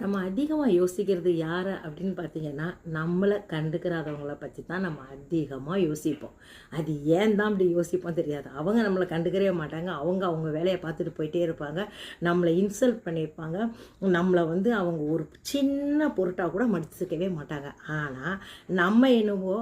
நம்ம அதிகமாக யோசிக்கிறது யாரை அப்படின்னு பார்த்தீங்கன்னா நம்மளை கண்டுக்கிறாதவங்கள பற்றி தான் நம்ம அதிகமாக யோசிப்போம். அது ஏன் தான் அப்படி யோசிப்போம் தெரியாது. அவங்க நம்மளை கண்டுக்கவே மாட்டாங்க. அவங்க அவங்க வேலையை பார்த்துட்டு போயிட்டே இருப்பாங்க. நம்மளை இன்சல்ட் பண்ணியிருப்பாங்க. நம்மளை வந்து அவங்க ஒரு சின்ன பொருட்டாக கூட மடிச்சுக்கவே மாட்டாங்க. ஆனால் நம்ம என்னவோ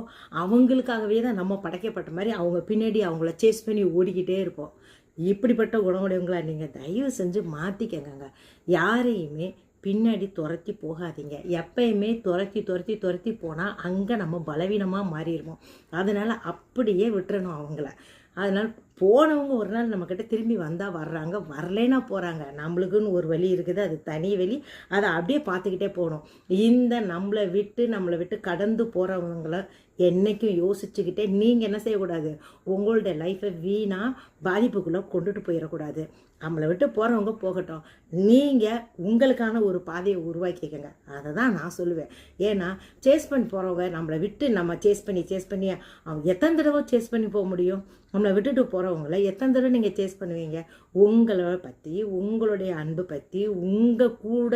அவங்களுக்காகவே தான் நம்ம படைக்கப்பட்ட மாதிரி அவங்க பின்னாடி அவங்கள சேஸ் பண்ணி ஓடிக்கிட்டே இருப்போம். இப்படிப்பட்ட குணமுடையவங்களா நீங்கள் தயவு செஞ்சு மாற்றிக்கங்க யாரையுமே பின்னாடி துரத்தி போகாதீங்க. எப்பயுமே துரத்தி துரத்தி துரத்தி போனால் அங்கே நம்ம பலவீனமாக மாறிடுவோம். அதனால் அப்படியே விட்டுறணும் அவங்கள. அதனால் போனவங்க ஒரு நாள் நம்மக்கிட்ட திரும்பி வந்தால் வர்றாங்க. வரலைன்னா போகிறாங்க நம்மளுக்குன்னு ஒரு வழி இருக்குது. அது தனி வழி. அதை அப்படியே பார்த்துக்கிட்டே போகணும். இந்த நம்மளை விட்டு நம்மளை விட்டு கடந்து போகிறவங்கள என்றைக்கும் யோசிச்சுக்கிட்டே நீங்கள் என்ன செய்யக்கூடாது? உங்களுடைய லைஃப்பை வீணாக பாதிப்புக்குள்ளே கொண்டுட்டு போயிடக்கூடாது. நம்மளை விட்டு போகிறவங்க போகட்டும். நீங்கள் உங்களுக்கான ஒரு பாதையை உருவாக்கிக்கங்க. அதை தான் நான் சொல்லுவேன். ஏன்னா சேஸ் பண்ணி போகிறவங்க நம்மளை விட்டு நம்ம சேஸ் பண்ணி சேஸ் பண்ணி அவங்க எத்தனை தடவை சேஸ் பண்ணி போக முடியும்? நம்மளை விட்டுட்டு போகிற போகிறவங்கள எத்தனை தடவை நீங்கள் சேஸ் பண்ணுவீங்க? உங்களை பற்றி உங்களுடைய அன்பு பற்றி உங்கள் கூட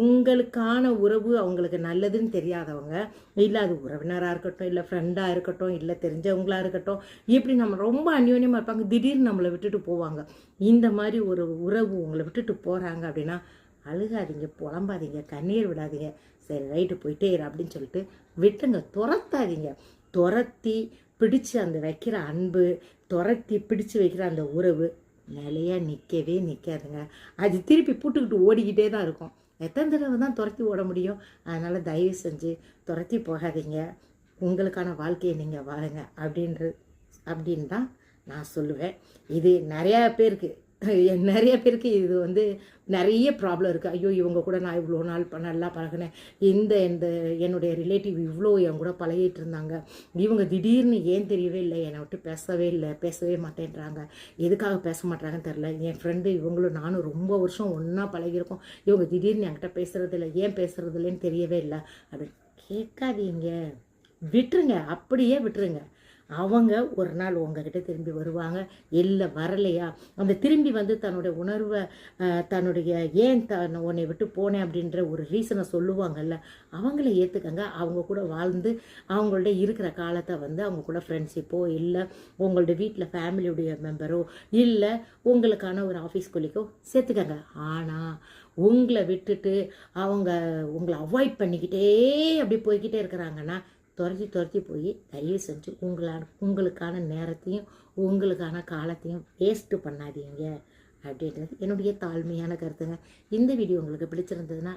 உங்களுக்கான உறவு அவங்களுக்கு நல்லதுன்னு தெரியாதவங்க இல்லை அது உறவினராக இருக்கட்டும் இல்லை ஃப்ரெண்டாக இருக்கட்டும் இல்லை தெரிஞ்சவங்களாக இருக்கட்டும் இப்படி நம்ம ரொம்ப அந்யோன்யமாக இருப்பாங்க. திடீர்னு நம்மளை விட்டுட்டு போவாங்க. இந்த மாதிரி ஒரு உறவு உங்களை விட்டுட்டு போகிறாங்க அப்படின்னா அழுகாதீங்க புலம்பாதீங்க கண்ணீர் விடாதீங்க. சரி ரைட்டு போயிட்டே இரு அப்படின்னு சொல்லிட்டு விட்டுங்க துரத்தாதீங்க. துரத்தி பிடிச்சு அந்த வைக்கிற அன்பு துரத்தி பிடிச்சு வைக்கிற அந்த உறவு நிலையாக நிற்கவே நிற்காதுங்க அது திருப்பி புட்டுக்கிட்டு ஓடிக்கிட்டே தான் இருக்கும். எத்தனை தடவை தான் துரத்தி ஓட முடியும்? அதனால் தயவு செஞ்சு துரத்தி போகாதீங்க. உங்களுக்கான வாழ்க்கையை நீங்கள் வாழுங்க அப்படின்றது அப்படின்னு தான் நான் சொல்லுவேன். இது நிறையா பேருக்கு நிறைய பேருக்கு இது வந்து நிறைய ப்ராப்ளம் இருக்குது ஐயோ இவங்க கூட நான் இவ்வளோ நாள் ப நல்லா பழகினேன். இந்த இந்த என்னுடைய ரிலேட்டிவ் இவ்வளோ என் கூட பழகிட்டு இருந்தாங்க. இவங்க திடீர்னு ஏன் தெரியவே இல்லை? என்னை விட்டு பேசவே இல்லை. பேசவே மாட்டேன்றாங்க. எதுக்காக பேச மாட்டாங்கன்னு தெரில என் ஃப்ரெண்டு இவங்களும் நானும் ரொம்ப வருஷம் ஒன்றா பழகியிருக்கோம். இவங்க திடீர்னு என்கிட்ட பேசுறது இல்லை. ஏன் பேசுறது இல்லைன்னு தெரியவே இல்லை. அப்படின்னு கேட்காதீங்க. விட்டுருங்க. அப்படியே விட்டுருங்க. அவங்க ஒரு நாள் உங்ககிட்ட திரும்பி வருவாங்க. இல்லை வரலையா? அந்த திரும்பி வந்து தன்னுடைய உணர்வை தன்னுடைய ஏன் த உன்னை விட்டு போனேன் அப்படின்ற ஒரு ரீசனை சொல்லுவாங்கல்ல அவங்கள ஏற்றுக்கங்க அவங்க கூட வாழ்ந்து அவங்கள்ட்ட இருக்கிற காலத்தை வந்து அவங்க கூட ஃப்ரெண்ட்ஷிப்போ இல்லை உங்களோட வீட்டில் ஃபேமிலியுடைய மெம்பரோ இல்லை உங்களுக்கான ஒரு ஆஃபீஸ் கொலிக்கோ சேர்த்துக்கங்க. ஆனால் உங்களை விட்டுட்டு அவங்க உங்களை அவாய்ட் பண்ணிக்கிட்டே அப்படி போய்கிட்டே இருக்கிறாங்கன்னா துரத்தி துரத்தி போய் தயவு செஞ்சு உங்களான உங்களுக்கான நேரத்தையும் உங்களுக்கான காலத்தையும் வேஸ்ட்டு பண்ணாதீங்க. அப்படின்றது என்னுடைய தாழ்மையான கருத்துங்க. இந்த வீடியோ உங்களுக்கு பிடிச்சிருந்ததுன்னா